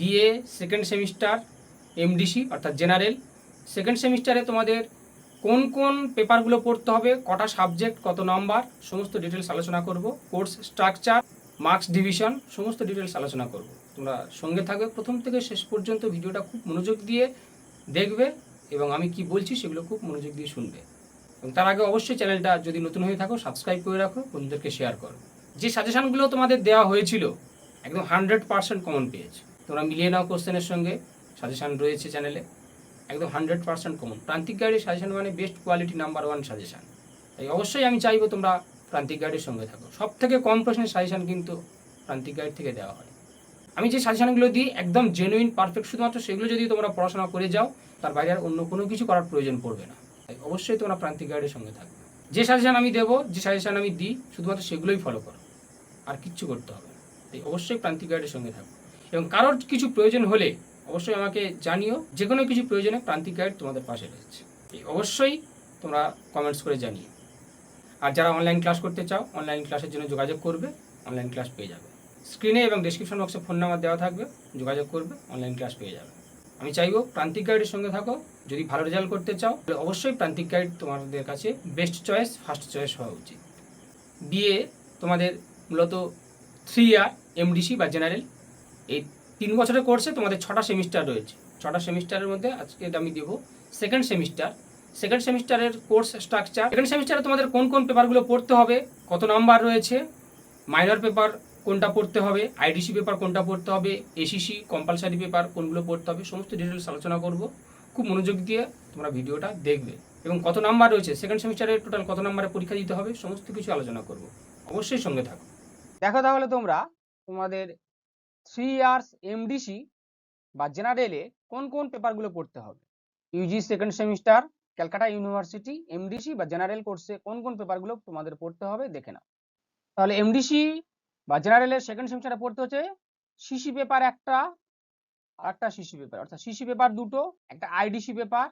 BA second semester MDC অর্থাৎ general second সেমিস্টারে তোমাদের কোন কোন পেপারগুলো পড়তে হবে, কটা সাবজেক্ট কত নাম্বার সমস্ত ডিটেলস আলোচনা করব। কোর্স স্ট্রাকচার মার্কস ডিভিশন সমস্ত ডিটেলস আলোচনা করব। তোমরা সঙ্গে থাকবে। প্রথম থেকে শেষ পর্যন্ত ভিডিওটা খুব মনোযোগ দিয়ে দেখবে এবং আমি কি বলছি সেগুলো খুব মনোযোগ দিয়ে শুনবে। এবং তার আগে অবশ্যই চ্যানেলটা যদি নতুন হয়ে থাকো সাবস্ক্রাইব করে রাখো, বন্ধুদেরকে শেয়ার করো। যে সাজেশনগুলো তোমাদের দেওয়া হয়েছিল, একদম হান্ড্রেড পার্সেন্ট কমন পেয়েছে। তোমরা মিলিয়ে নাও কোশ্চেনের সঙ্গে। সাজেশান রয়েছে চ্যানেলে একদম হান্ড্রেড পার্সেন্ট কমন প্রান্তিক গাইডের সাজেশান মানে best quality number one suggestion তাই অবশ্যই আমি চাইব তোমরা প্রান্তিক গাইডের সঙ্গে থাকো। সব থেকে কম প্রশ্নের সাজেশান কিন্তু প্রান্তিক গাইড থেকে দেওয়া হয়। আমি যে সাজেশানগুলো দিই একদম জেনুইন পারফেক্ট শুধুমাত্র সেগুলো যদি তোমরা পড়াশোনা করে যাও, তার বাইরে আর অন্য কোনো কিছু করার প্রয়োজন পড়বে না। তাই অবশ্যই তোমরা প্রান্তিক গাইডের সঙ্গে থাকবে যে সাজেশান আমি দেবো, যে সাজেশান আমি দিই, শুধুমাত্র সেগুলোই ফলো করো। আর কিচ্ছু করতে হবে তাই অবশ্যই প্রান্তিক গাইডের সঙ্গে থাকো। এবং কারোর কিছু প্রয়োজন হলে অবশ্যই আমাকে জানিও। যে কোনো কিছু প্রয়োজনে প্রান্তিক গাইড তোমাদের পাশে রয়েছে। অবশ্যই তোমরা কমেন্টস করে জানিও। আর যারা অনলাইন ক্লাস করতে চাও অনলাইন ক্লাসের জন্য যোগাযোগ করবে অনলাইন ক্লাস পেয়ে যাবে। স্ক্রিনে এবং ডিসক্রিপশন বক্সে ফোন নাম্বার দেওয়া থাকবে, যোগাযোগ করবে অনলাইন ক্লাস পেয়ে যাবে। আমি চাইব প্রান্তিক গাইডের সঙ্গে থাকো। যদি ভালো রেজাল্ট করতে চাও, তাহলে অবশ্যই প্রান্তিক গাইড তোমাদের কাছে বেস্ট চয়েস ফার্স্ট চয়েস হওয়া উচিত। বিএ তোমাদের মূলত থ্রি ইয়ার এমডিসি বা জেনারেল এই তিন বছরের কোর্সে তোমাদের ছটা সেমিস্টার রয়েছে। ছটা সেমিস্টারের মধ্যে আজকে আমি দেবো। সেকেন্ড সেমিস্টার সেকেন্ড সেমিস্টারের কোর্স স্ট্রাকচার সেকেন্ড সেমিস্টারে তোমাদের কোন কোন পেপারগুলো পড়তে হবে, কত নাম্বার রয়েছে মাইনর পেপার কোনটা পড়তে হবে আইডিসি পেপার কোনটা পড়তে হবে এসিসি কম্পালসারি পেপার কোনগুলো পড়তে হবে, সমস্ত ডিটেলস আলোচনা করব। খুব মনোযোগ দিয়ে তোমরা ভিডিওটা দেখবে। এবং কত নাম্বার রয়েছে সেকেন্ড সেমিস্টারে টোটাল কত নাম্বারে পরীক্ষা দিতে হবে, সমস্ত কিছু আলোচনা করব। অবশ্যই সঙ্গে থাকো। দেখো তাহলে তোমরা তোমাদের থ্রি ইয়ার্স এমডিসি বা জেনারেলে কোন কোন পেপারগুলো পড়তে হবে? UG second semester Calcutta university MDC বা জেনারেল কোর্সে কোন কোন পেপারগুলো তোমাদের পড়তে হবে দেখে নাও। তাহলে এমডিসি বা জেনারেলের সেকেন্ড সেমিস্টারে পড়তে হচ্ছে সিসি পেপার একটা আর একটা সিসি পেপার অর্থাৎ সিসি পেপার দুটো, একটা আইডিসি পেপার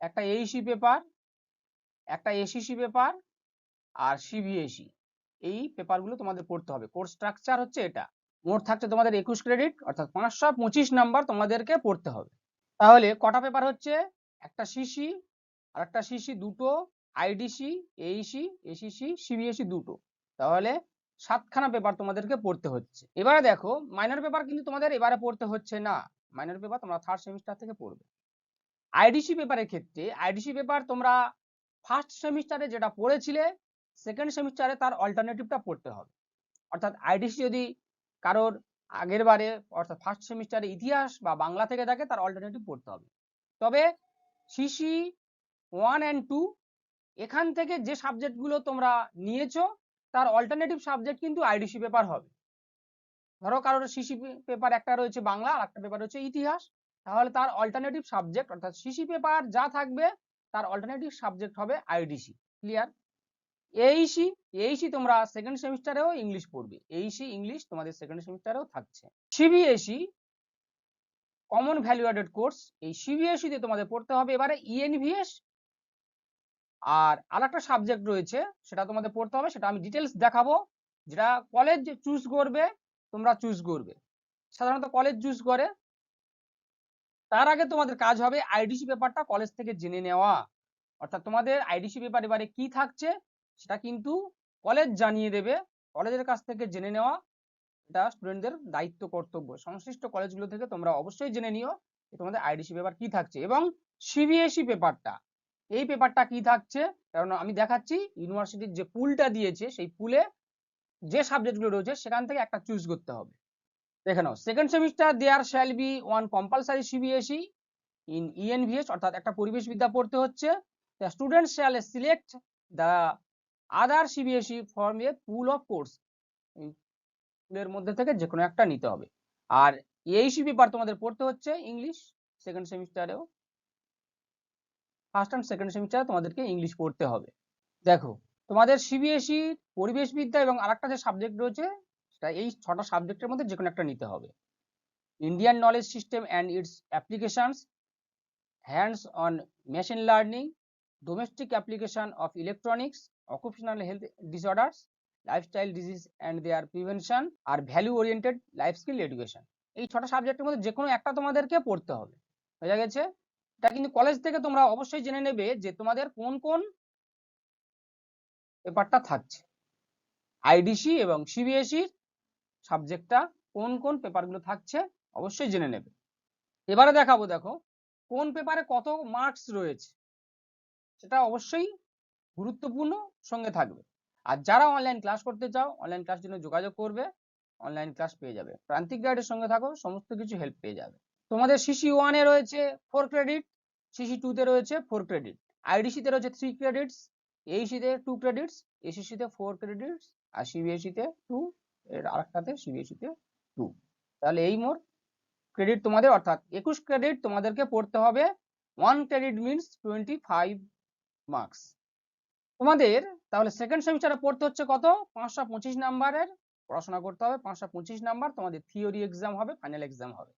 একটা এইসি পেপার একটা এসিসি পেপার আর সিবিএসই এই পেপারগুলো তোমাদের পড়তে হবে। কোর্স স্ট্রাকচার হচ্ছে এটা। মোট থাকছে তোমাদের একুশ ক্রেডিট অর্থাৎ পাঁচশো পঁচিশ নাম্বার তোমাদেরকে পড়তে হবে। তাহলে কটা পেপার হচ্ছে? একটা সিসি আর একটা সিসি দুটো আইডিসি এইসি এসিসি সিবিএসই দুটো। তাহলে সাতখানা পেপার তোমাদেরকে পড়তে হচ্ছে। এবারে দেখো মাইনর পেপার কিন্তু তোমাদের এবারে পড়তে হচ্ছে না। মাইনর পেপার তোমরা থার্ড সেমিস্টার থেকে পড়বে। আইডিসি পেপারের ক্ষেত্রে আইডিসি পেপার তোমরা ফার্স্ট সেমিস্টারে যেটা পড়েছিলে সেকেন্ড সেমিস্টারে তার অল্টারনেটিভটা পড়তে হবে। অর্থাৎ আইডিসি যদি কারোর আগের বারে, অর্থাৎ ফার্স্ট সেমিস্টারে ইতিহাস বা বাংলা থেকে থাকে তার অল্টারনেটিভ পড়তে হবে। তবে সিসি ওয়ান অ্যান্ড টু এখান থেকে যে সাবজেক্টগুলো তোমরা নিয়েছো, তার অল্টারনেটিভ সাবজেক্ট কিন্তু আইডিসি পেপার হবে। ধরো কারোর সিসি পেপার একটা রয়েছে বাংলা, আর একটা পেপার রয়েছে ইতিহাস। তাহলে তার অল্টারনেটিভ সাবজেক্ট অর্থাৎ সিসি পেপার যা থাকবে, তার অল্টারনেটিভ সাবজেক্ট হবে আইডিসি ক্লিয়ার এইসি এইসি তোমরা সেকেন্ড সেমিস্টারেও ইংলিশ পড়বে। এইসি ইংলিশ তোমাদের সেকেন্ড সেমিস্টারেও থাকছে। সিবিএসই কমন ভ্যালু অ্যাডেড কোর্স এই সিবিএসই তে তোমাদের পড়তে হবে এবারে E ইএনভিএস আর আরেকটা সাবজেক্ট রয়েছে, সেটা তোমাদের পড়তে হবে, সেটা আমি ডিটেলস দেখাবো। যেটা কলেজ চুজ করবে, তোমরা চুজ করবে। সাধারণত কলেজ চুজ করে। তার আগে তোমাদের কাজ হবে আইডিসি পেপারটা কলেজ থেকে জেনে নেওয়া। অর্থাৎ তোমাদের আইডিসি পেপার এবারে কি থাকছে সেটা কিন্তু কলেজ জানিয়ে দেবে। কলেজের কাছ থেকে জেনে নেওয়া এটা স্টুডেন্টদের দায়িত্ব, কর্তব্য। সংশ্লিষ্ট কলেজগুলো থেকে তোমরা অবশ্যই জেনে নিও যে তোমাদের আইডিসি পেপার কি থাকছে এবং সিবিএসই পেপারটা এই পেপারটা কি থাকছে? কারণ আমি দেখাচ্ছি ইউনিভার্সিটির যে পুলটা দিয়েছে, সেই পুলে যে সাবজেক্টগুলো রয়েছে, সেখান থেকে একটা চুজ করতে হবে। দেখে নাও second semester there shall be one compulsory CBSE in ENVS অর্থাৎ একটা পরিবেশ বিদ্যা পড়তে হচ্ছে। The student shall select the other CBSE from a pool of course পুলের মধ্যে থেকে যে কোনো একটা নিতে হবে। আর এইসি পেপার তোমাদের পড়তে হচ্ছে ইংলিশ সেকেন্ড সেমিস্টারেও ফার্স্ট অ্যান্ড সেকেন্ড সেমিস্টারে তোমাদেরকে ইংলিশ পড়তে হবে। দেখো, তোমাদের সিবিএসই পরিবেশ বিদ্যা এবং আরেকটা যে সাবজেক্ট রয়েছে, সেটা এই ছটা সাবজেক্টের মধ্যে যে কোনো একটা নিতে হবে। Indian knowledge system and its applications hands on machine learning domestic application of electronics occupational health disorders lifestyle disease and their prevention আর value oriented life skill education এই ছটা সাবজেক্টের মধ্যে যে কোনো একটা তোমাদেরকে পড়তে হবে। বোঝা গেছে? এটা কিন্তু কলেজ থেকে তোমরা অবশ্যই জেনে নেবে যে তোমাদের কোন কোন পেপারটা থাকছে। আইডিসি এবং সিবিএসইর সাবজেক্টটা কোন কোন পেপারগুলো থাকছে অবশ্যই জেনে নেবে। এবারে দেখাবো দেখো, কোন পেপারে কত মার্কস রয়েছে? সেটা অবশ্যই গুরুত্বপূর্ণ সঙ্গে থাকবে। আর যারা অনলাইন ক্লাস করতে চাও অনলাইন ক্লাস জন্য যোগাযোগ করবে অনলাইন ক্লাস পেয়ে যাবে। প্রান্তিক গাইডের সঙ্গে থাকো, সমস্ত কিছু হেল্প পেয়ে যাবে। তোমাদের সিসি ওয়ানে রয়েছে ফোর ক্রেডিট সিসি টুতে রয়েছে ফোর ক্রেডিট আইডিসিতে রয়েছে থ্রি ক্রেডিটস এইসিতে টু ক্রেডিটস এসিসিতে ফোর ক্রেডিটস আর সিবিএসইতে টু এর আরেকটাতে সিবিএসইতে টু তাহলে এই মোট ক্রেডিট তোমাদের, অর্থাৎ একুশ ক্রেডিট তোমাদেরকে পড়তে হবে। One credit means twenty five marks তোমাদের তাহলে সেকেন্ড সেমিস্টারে পড়তে হচ্ছে কত? পাঁচশো পঁচিশ নাম্বারের পড়াশোনা করতে হবে, পাঁচশো পঁচিশ নাম্বার তোমাদের থিওরি এক্সাম হবে ফাইনাল এক্সাম হবে।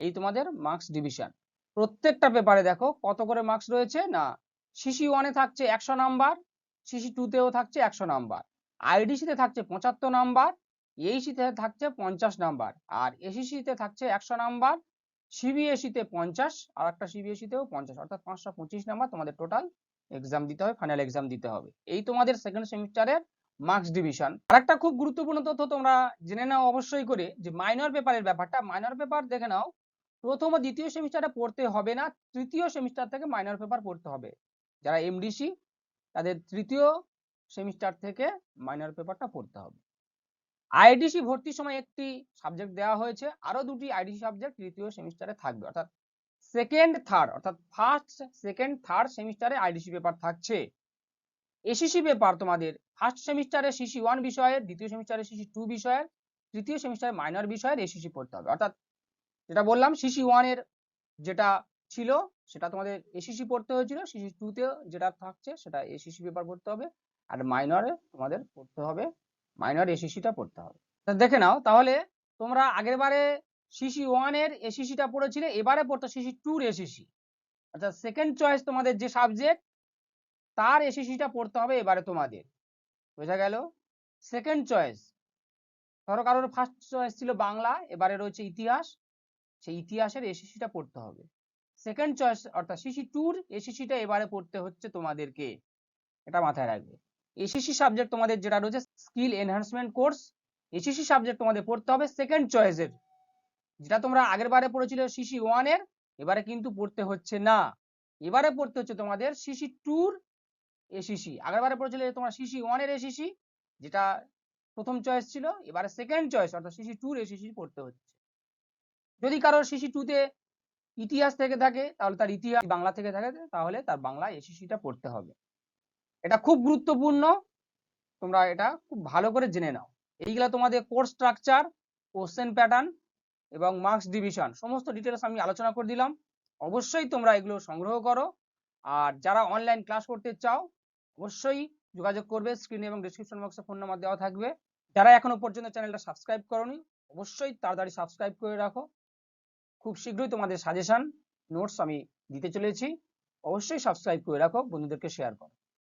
এই তোমাদের মার্কস ডিভিশন প্রত্যেকটা পেপারে দেখো কত করে মার্কস রয়েছে? না সিসি ওয়ানে থাকছে একশো নাম্বার সিসি টুতেও থাকছে একশো নাম্বার আইডিসিতে থাকছে পঁচাত্তর নাম্বার এইসিতে থাকছে পঞ্চাশ নাম্বার আর এসিসিতে থাকছে একশো নাম্বার সিবিএসইতে পঞ্চাশ, আর একটা সিবিএসইতেও পঞ্চাশ। অর্থাৎ পাঁচশো পঁচিশ নাম্বার তোমাদের টোটাল এক্সাম দিতে হবে ফাইনাল এক্সাম দিতে হবে। এই তোমাদের সেকেন্ড সেমিস্টারের মার্কস ডিভিশন আরেকটা খুব গুরুত্বপূর্ণ তথ্য তোমরা জেনে নাও অবশ্যই করে যে মাইনর পেপারের ব্যাপারটা মাইনর পেপার দেখে নাও, প্রথম ও দ্বিতীয় সেমিস্টারে পড়তে হবে না, তৃতীয় সেমিস্টার থেকে মাইনর পেপার পড়তে হবে। যারা এমডিসি তাদের তৃতীয় সেমিস্টার থেকে মাইনর পেপারটা পড়তে হবে। আইডিসি ভর্তির সময় একটি সাবজেক্ট দেওয়া হয়েছে আরও দুটি আইডিসি সাবজেক্ট তৃতীয় সেমিস্টারে থাকবে। অর্থাৎ সেকেন্ড থার্ড অর্থাৎ ফার্স্ট সেকেন্ড থার্ড সেমিস্টারে আইডিসি পেপার থাকছে। এসিসি পেপার তোমাদের ফার্স্ট সেমিস্টারে সিসি ওয়ান বিষয়ের, দ্বিতীয় সেমিস্টারে সিসি টু বিষয়ের, তৃতীয় সেমিস্টারে মাইনর বিষয়ের এসিসি পড়তে হবে। অর্থাৎ যেটা বললাম সিসি ওয়ানের যেটা ছিল, সেটা তোমাদের এসিসি পড়তে হয়েছিল সিসি টুতে যেটা থাকছে, সেটা এসিসি পেপার পড়তে হবে, আর মাইনরে তোমাদের পড়তে হবে মাইনর এসিসিটা পড়তে হবে। দেখে নাও, তাহলে তোমরা আগের বারে সিসি ওয়ানের এসিসিটা পড়েছিলে, এবারে পড়তো সিসি টুর এসিসি অর্থাৎ সেকেন্ড চয়েস তোমাদের যে সাবজেক্ট তার এসিসিটা পড়তে হবে এবারে তোমাদের। বোঝা গেল? সেকেন্ড চয়েস ধরো কারোর ফার্স্ট চয়েস ছিল বাংলা, এবারে রয়েছে ইতিহাস, সেই ইতিহাসের এসিসিটা পড়তে হবে। সেকেন্ড চয়েস অর্থাৎ সিসি টুর এসিসিটা এবারে পড়তে হচ্ছে তোমাদেরকে, এটা মাথায় রাখবে। এসিসি সাবজেক্ট তোমাদের যেটা রয়েছে skill enhancement course SEC subject তোমাদের পড়তে হবে সেকেন্ড চয়েসের যেটা তোমরা আগের বারে পড়েছিলে সিসি ওয়ানের এবারে কিন্তু পড়তে হচ্ছে না। এবারে পড়তে হচ্ছে তোমাদের সিসি টুর এসিসি আগের বারে পড়েছিলে তোমার সিসি ওয়ানের এসিসি যেটা প্রথম চয়েস ছিল, এবারে সেকেন্ড চয়েস অর্থাৎ সিসি টুর এসিসি পড়তে হচ্ছে। যদি কারোর সিসি টুতে ইতিহাস থেকে থাকে, তাহলে তার ইতিহাস বাংলা থেকে থাকে, তাহলে তার বাংলা এসিসিটা পড়তে হবে। এটা খুব গুরুত্বপূর্ণ, তোমরা এটা খুব ভালো করে জেনে নাও। এইগুলা তোমাদের কোর্স স্ট্রাকচার কোশ্চেন প্যাটার্ন এবং মার্কস ডিভিশন সমস্ত ডিটেলস আমি আলোচনা করে দিলাম। অবশ্যই তোমরা এগুলো সংগ্রহ করো। আর যারা অনলাইন ক্লাস করতে চাও, অবশ্যই যোগাযোগ করবে। স্ক্রিনে এবং ডিসক্রিপশন বক্সে ফোন নাম্বার দেওয়া থাকবে। যারা এখনও পর্যন্ত চ্যানেলটা সাবস্ক্রাইব করনি, অবশ্যই তাড়াতাড়ি সাবস্ক্রাইব করে রাখো। খুব শীঘ্রই তোমাদের সাজেশন নোটস আমি দিতে চলেছি। অবশ্যই সাবস্ক্রাইব করে রাখো, বন্ধুদেরকে শেয়ার করো।